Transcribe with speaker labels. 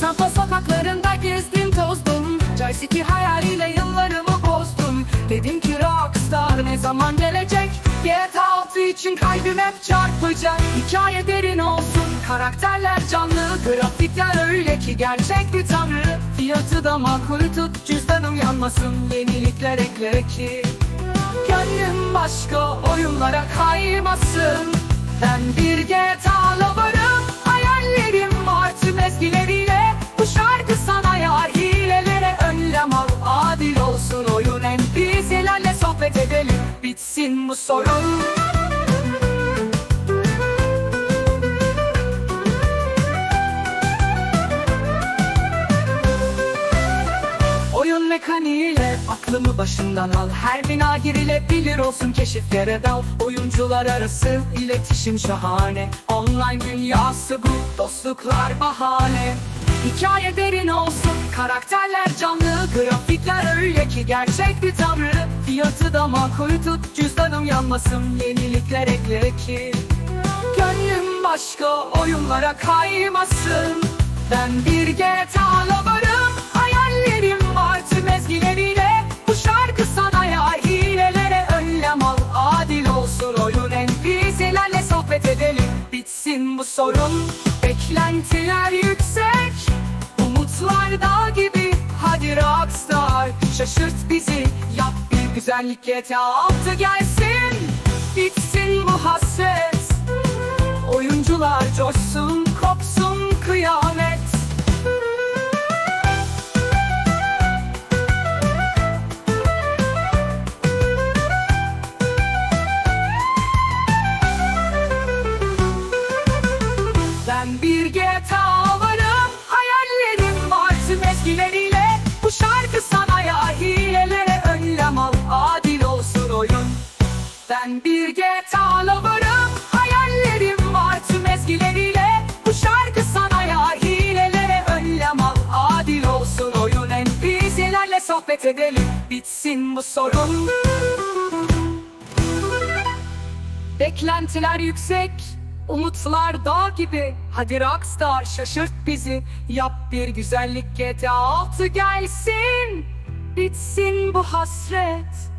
Speaker 1: Sampa sokaklarında gezdim tozdum. Joy City hayaliyle yıllarımı bozdum. Dedim ki rockstar ne zaman gelecek? GTA 6 için kalbim hep çarpacak. Hikaye derin olsun karakterler canlı. Grafikler öyle ki gerçek bir tanrı. Fiyatı da makul tut cüzdanım yanmasın Yenilikler eklere ki Gönlüm başka oyunlara kaymasın. Bitsin bu sorun. Oyun mekaniğiyle aklımı başından al. Her bina girilebilir olsun keşiflere dal. Oyuncular arası iletişim şahane. Online dünyası bu dostluklar bahane Hikaye derin olsun karakterler canlı Grafikler öyle ki gerçek bir tanrı. Fiyatı da makul tut cüzdanım yanmasın Yenilikler ekle ki. Gönlüm başka oyunlara kaymasın. Ben bir GTA lover'ım Hayallerim var tüm ezgileriyle. Bu şarkı sana yar Hilelere önlem al Adil olsun oyun NPC'lerle sohbet edelim. Bitsin bu sorun Beklentiler Şaşırt bizi Yap bir güzellik GTA 6 gelsin. Bitsin Bir GTA lover'ım. Hayallerim var tüm ezgileriyle. Bu şarkı sana ya hilelere önlem al. Adil olsun oyun NPC'lerle sohbet edelim. Bitsin bu sorun. Beklentiler yüksek Umutlar dağ gibi. Hadi Rockstar şaşırt bizi. Yap bir güzellik GTA 6 gelsin. Bitsin bu hasret